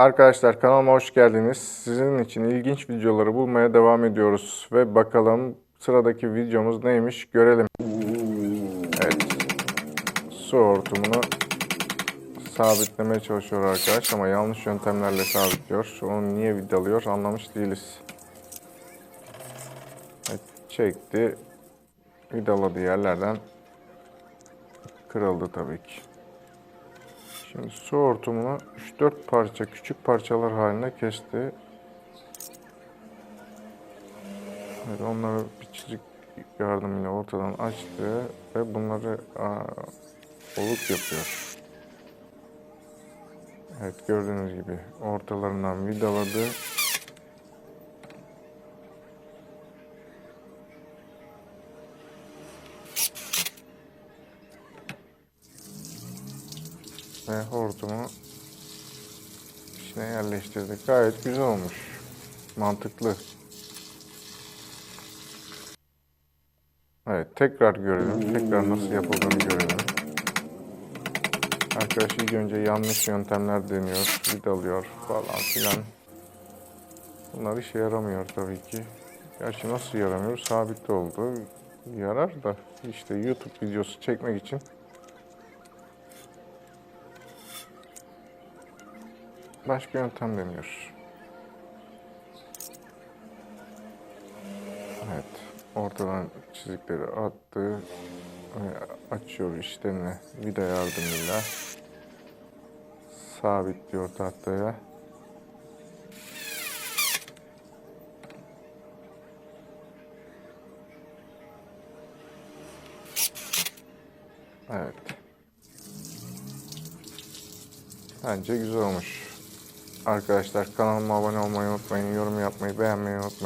Arkadaşlar kanalıma hoş geldiniz. Sizin için ilginç videoları bulmaya devam ediyoruz. Ve bakalım sıradaki videomuz neymiş görelim. Evet. Su hortumunu sabitlemeye çalışıyor arkadaş ama yanlış yöntemlerle sabitliyor. Onu niye vidalıyor anlamış değiliz. Evet, çekti. Vidaladığı yerlerden kırıldı tabii ki. Şimdi su hortumunu 3-4 parça küçük parçalar haline kesti. Evet, onları bir çizik yardımıyla ortadan açtı ve bunları oluk yapıyor. Evet gördüğünüz gibi ortalarından vidaladı. Ve hortumu içine yerleştirdik. Gayet güzel olmuş. Mantıklı. Evet tekrar görelim. Tekrar nasıl yapıldığını görelim. Arkadaş ilk önce yanlış yöntemler deniyor. Vidalıyor falan filan. Bunlar işe yaramıyor tabii ki. Gerçi nasıl yaramıyor? Sabit oldu. Yarar da işte YouTube videosu çekmek için başka yöntem deniyor. Evet. Ortadan çizikleri attı. Açıyor işlerini vida yardımıyla. Sabitliyor tahtaya. Evet. Bence güzel olmuş. Arkadaşlar kanalıma abone olmayı unutmayın, yorum yapmayı, beğenmeyi unutmayın.